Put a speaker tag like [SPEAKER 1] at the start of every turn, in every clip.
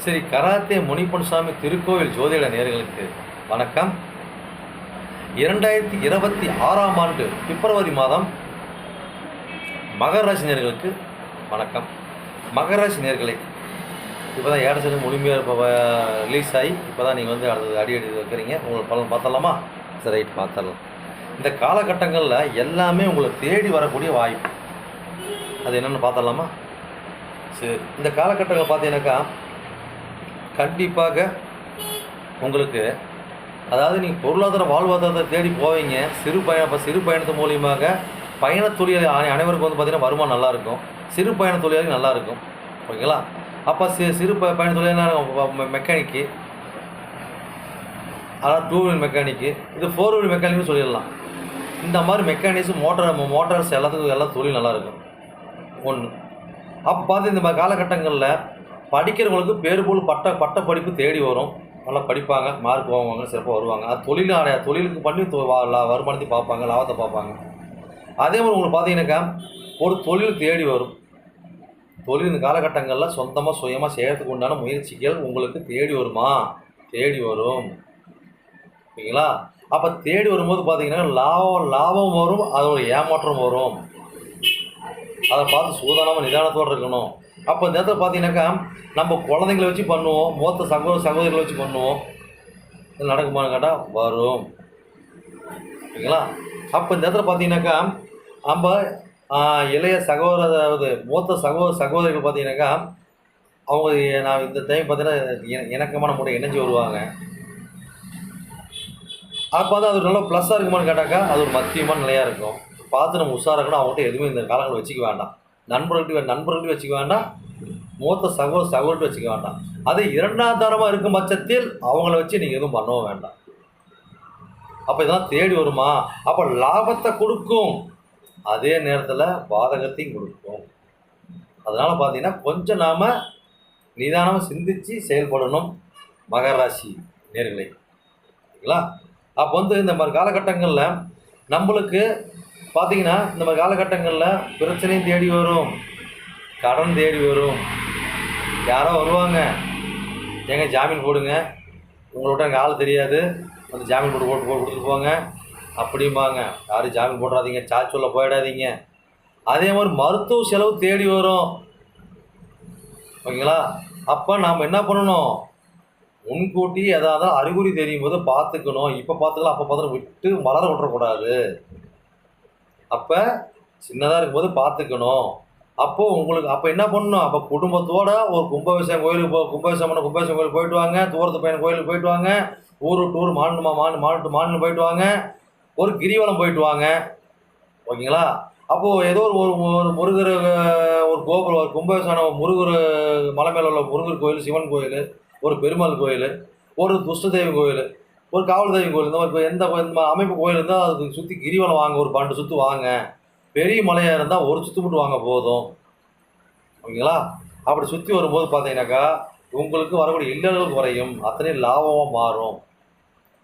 [SPEAKER 1] Sri karate முனிப்பன்சாமி திருக்கோவில் ஜோதிட நேர்களுக்கு வணக்கம். இரண்டாயிரத்தி இருபத்தி ஆறாம் ஆண்டு பிப்ரவரி மாதம் மகராசி நேர்களுக்கு வணக்கம். மகராசி நேர்களை இப்போ தான் ஏடசனு முழுமையாக இப்போ ரிலீஸ் ஆகி இப்போ தான் நீங்கள் வந்து அடுத்தது அடி அடி வைக்கிறீங்க. உங்களுக்கு பலன் பார்த்தலாமா? சரி ரைட் பார்த்துடலாம். இந்த காலகட்டங்களில் எல்லாமே உங்களை தேடி வரக்கூடிய வாய்ப்பு. அது என்னென்னு பார்த்தலாமா சரி இந்த காலகட்டங்கள் பார்த்தீங்கன்னாக்கா கண்டிப்பாக உங்களுக்கு அதாவது நீங்கள் பொருளாதார வாழ்வாதாரத்தை தேடி போவீங்க. சிறு பயணம் இப்போ சிறு பயணத்து மூலியமாக பயணத்தொழிலாளி அனைவருக்கும் வந்து பார்த்திங்கன்னா வருமானம் நல்லாயிருக்கும். சிறு பயண தொழிலாளி நல்லாயிருக்கும். ஓகேங்களா? அப்போ சி சிறு ப பயண தொழிலாளி மெக்கானிக்கு. அதாவது டூ வீலர் மெக்கானிக்கு. இது ஃபோர் வீலர் மெக்கானிக்னு சொல்லிடலாம். இந்த மாதிரி மெக்கானிக்ஸ் மோட்டார் மோட்டார்ஸ் எல்லாத்துக்கும் எல்லா தொழில் நல்லாயிருக்கும். ஒன்று அப்போ பார்த்து இந்த மாதிரி காலகட்டங்களில் படிக்கிறவங்களுக்கு பேர் போல் பட்ட பட்ட படிப்பு தேடி வரும். நல்லா படிப்பாங்க மார்க் வாங்குவாங்க சிறப்பாக வருவாங்க. அது தொழில் தொழிலுக்கு பண்ணி தொ- வா- லா- வருமானத்தை பார்ப்பாங்க லாபத்தை பார்ப்பாங்க. அதே மாதிரி உங்களுக்கு பார்த்தீங்கன்னாக்கா ஒரு தொழில் தேடி வரும். தொழில் இந்த காலகட்டங்களில் சொந்தமாக சுயமாக செய்கிறதுக்கு உண்டான முயற்சிகள் உங்களுக்கு தேடி வருமா? தேடி வரும். ஓகேங்களா? அப்போ தேடி வரும்போது பார்த்தீங்கன்னா லாபம் லாபம் வரும் அதோட ஏமாற்றம் வரும். அதை பார்த்து சூதானமாக நிதானத்தோடு இருக்கணும். அப்போ இந்த இடத்துல பார்த்தீங்கன்னாக்கா நம்ம குழந்தைங்கள வச்சு பண்ணுவோம் மூத்த சகோதர சகோதரிகளை வச்சு பண்ணுவோம். இது நடக்குமான்னு கேட்டால் வரும். ஓகேங்களா? அப்போ இந்த இடத்துல பார்த்தீங்கன்னாக்கா நம்ம இளைய சகோதர அதாவது மூத்த சகோதர சகோதரிகள் பார்த்தீங்கன்னாக்கா அவங்க நான் இந்த டைம் பார்த்தீங்கன்னா இணக்கமான முறை இணைஞ்சு வருவாங்க. அப்போ வந்து அது நல்ல ப்ளஸ்ஸாக இருக்குமான்னு கேட்டாக்கா அது ஒரு மத்தியமான நிலையாக இருக்கும். பார்த்து நம்ம உஷாராக இருக்கணும். அவங்கள்ட்ட எதுவுமே இந்த காலங்களில் வச்சுக்க வேண்டாம். நண்பர்கள்ட்ட நண்பர்கள்ட்ட வச்சுக்க வேண்டாம். மூத்த சகோதர சகோதரத்தை வச்சுக்க வேண்டாம். அது இரண்டாம் தரமாக இருக்கும் பட்சத்தில் அவங்கள வச்சு நீங்கள் எதுவும் பண்ணவும் வேண்டாம். அப்போ இதெல்லாம் தேடி வருமா? அப்போ லாபத்தை கொடுக்கும். அதே நேரத்தில் பாதகத்தையும் கொடுக்கும். அதனால் பார்த்தீங்கன்னா கொஞ்சம் நாம் நிதானமாக சிந்தித்து செயல்படணும் மகர ராசி நேர்களை. ஓகேங்களா அப்போ வந்து இந்த மாதிரி காலகட்டங்களில் நம்மளுக்கு பார்த்தீங்கன்னா இந்த மாதிரி காலகட்டங்களில் பிரச்சனையும் தேடி வரும் கடன் தேடி வரும். யாரோ வருவாங்க. ஏங்க ஜாமீன் போடுங்க. உங்களோட எங்கள் ஆள் தெரியாது. அந்த ஜாமீன் போட்டு போட்டு போட்டு கொடுத்துட்டு போங்க. அப்படிம்பாங்க. யாரும் ஜாமீன் போடாதீங்க. சார்ஜ் சொல்ல போயிடாதீங்க. அதே மாதிரி மருத்துவ செலவு தேடி வரும். ஓகேங்களா? அப்போ நாம் என்ன பண்ணணும்? முன்கூட்டி எதாவது அறிகுறி தெரியும் போது பார்த்துக்கணும். இப்போ பார்த்துக்கலாம் அப்போ பார்த்துக்கலாம். விட்டு மலர விட்டுறக்கூடாது. அப்போ சின்னதாக இருக்கும்போது பார்த்துக்கணும் அப்போது உங்களுக்கு அப்போ என்ன பண்ணணும்? அப்போ குடும்பத்தோட ஒரு கும்பாபிஷேகம் கோயிலுக்கு போ கும்பாபிஷேகம் பண்ண கும்பாபிஷேகம் கோயிலுக்கு போயிட்டு வாங்க. தூரத்து பையன் கோயிலுக்கு போயிட்டு வாங்க. ஊர் டூர் மாநிலமா மாநில மாநில மாநிலம் போயிட்டு வாங்க. ஒரு கிரிவலம் போயிட்டு வாங்க. ஓகேங்களா? அப்போது ஏதோ ஒரு ஒரு ஒரு முருகர் ஒரு கோபுரம் ஒரு கும்பாபிஷேகம் முருகர் மலை மேலே உள்ள முருகர் கோயில் சிவன் கோயில் ஒரு பெருமாள் கோயில் ஒரு துஷ்டதேவி கோயில் ஒரு காவல் தெய்வம் கோயில் இருந்தால் இப்போ எந்த அமைப்பு கோயில் இருந்தால் அதுக்கு சுற்றி கிரிவலம் வாங்க ஒரு பன்னெண்டு சுற்று வாங்க. பெரிய மலையாக இருந்தால் ஒரு சுற்று மட்டும் வாங்க போதும். ஓகேங்களா? அப்படி சுற்றி வரும்போது பார்த்தீங்கன்னாக்கா உங்களுக்கு வரக்கூடிய இல்லங்கள் குறையும். அத்தனை லாபமாக மாறும்.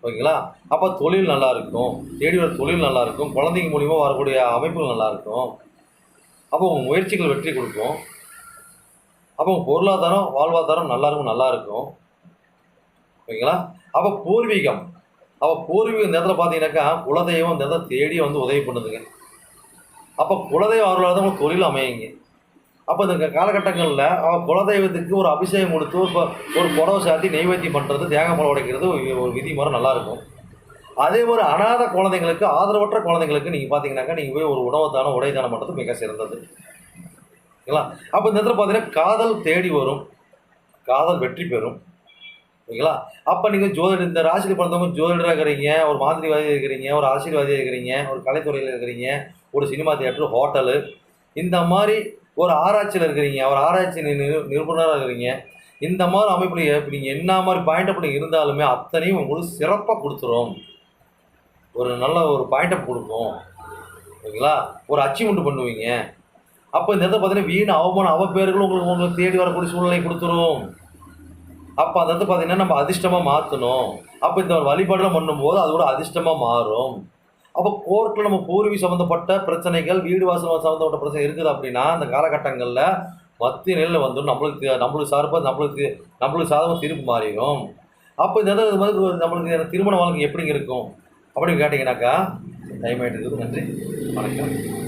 [SPEAKER 1] ஓகேங்களா? அப்போ தொழில் நல்லாயிருக்கும் தேடி வர தொழில் நல்லாயிருக்கும் குழந்தைங்க மூலிமா வரக்கூடிய அமைப்புகள் நல்லாயிருக்கும் அப்போ உங்கள் முயற்சிகள் வெற்றி கொடுக்கும். அப்போ உங்கள் பொருளாதாரம் வாழ்வாதாரம் நல்லா இருக்கும். ஓகேங்களா? அப்போ பூர்வீகம். அப்போ பூர்வீக நேரத்தில் பார்த்தீங்கன்னாக்கா குலதெய்வம் இந்த இடத்துல தேடி வந்து உதவி பண்ணுதுங்க. அப்போ குலதெய்வம் அவர்களால் தான் உங்களுக்கு தொழில் அமையுங்க. அப்போ இந்த காலகட்டங்களில் அவன் குலதெய்வத்துக்கு ஒரு அபிஷேகம் கொடுத்து ஒரு ஒரு புடவை சாத்தி நெய்வேத்தியம் பண்ணுறது தேங்காய் பழம் உடைக்கிறது ஒரு ஒரு விதி முறை நல்லாயிருக்கும் அதே மாதிரி அனாதை குழந்தைங்களுக்கு ஆதரவற்ற குழந்தைங்களுக்கு நீங்கள் பார்த்தீங்கன்னாக்கா நீங்கள் போய் ஒரு உணவு தானம் உடை தானம் பண்ணுறது மிக சிறந்தது. ஓகேங்களா? அப்போ இந்த இடத்துல பார்த்தீங்கன்னா காதல் தேடி வரும். காதல் வெற்றி பெறும். ஓகேங்களா? அப்போ நீங்கள் ஜோதிடர் இந்த ராசியில் பிறந்தவங்க ஜோதிடராக இருக்கிறீங்க ஒரு மாதிரிவாதியாக இருக்கிறீங்க ஒரு அரசியல்வாதியாக இருக்கிறீங்க ஒரு கலைத்துறையில் இருக்கிறீங்க ஒரு சினிமா தியேட்டர் ஹோட்டலு இந்த மாதிரி ஒரு ஆராய்ச்சியில் இருக்கிறீங்க ஒரு ஆராய்ச்சி நி- நிரு- நிபுணராக இருக்கிறீங்க இந்த மாதிரி அமைப்பில் இப்போ நீங்கள் என்ன மாதிரி பாயிண்ட் அப்படி இருந்தாலுமே அத்தனையும் உங்களுக்கு சிறப்பாக கொடுத்துரும். ஒரு நல்ல ஒரு பாயிண்ட் அப் கொடுக்கும். ஓகேங்களா? ஒரு அச்சீவ்மெண்ட் பண்ணுவீங்க. அப்போ இந்த இடத்துல பார்த்தீங்கன்னா வீண் அவமானம் அவப்பேர்களும் உங்களுக்கு உங்களுக்கு தேடி வரக்கூடிய சூழ்நிலை கொடுத்துரும். அப்போ அந்த வந்து பார்த்தீங்கன்னா நம்ம அதிர்ஷ்டமாக மாற்றணும் அப்போ இந்த வழிபாடுலாம் பண்ணும்போது அது கூட அதிர்ஷ்டமாக மாறும். அப்போ கோர்ட்டில் நம்ம பூர்வீ சம்மந்தப்பட்ட பிரச்சனைகள் வீடு வாசல் சம்மந்தப்பட்ட பிரச்சனை இருக்குது அப்படின்னா அந்த காலகட்டங்களில் மத்திய நிலையில் வந்துடும் நம்மளுக்கு நம்மளுக்கு சார்பாக நம்மளுக்கு நம்மளுக்கு சாதகமாக தீர்ப்பு மாறிடும். அப்போ இந்த இது மாதிரி நம்மளுக்கு திருமண வாழ்க்கை எப்படிங்க இருக்கும்? அப்படின்னு கேட்டிங்கனாக்கா டைம் ஆகிட்டு இருக்குது. நன்றி. வணக்கம்.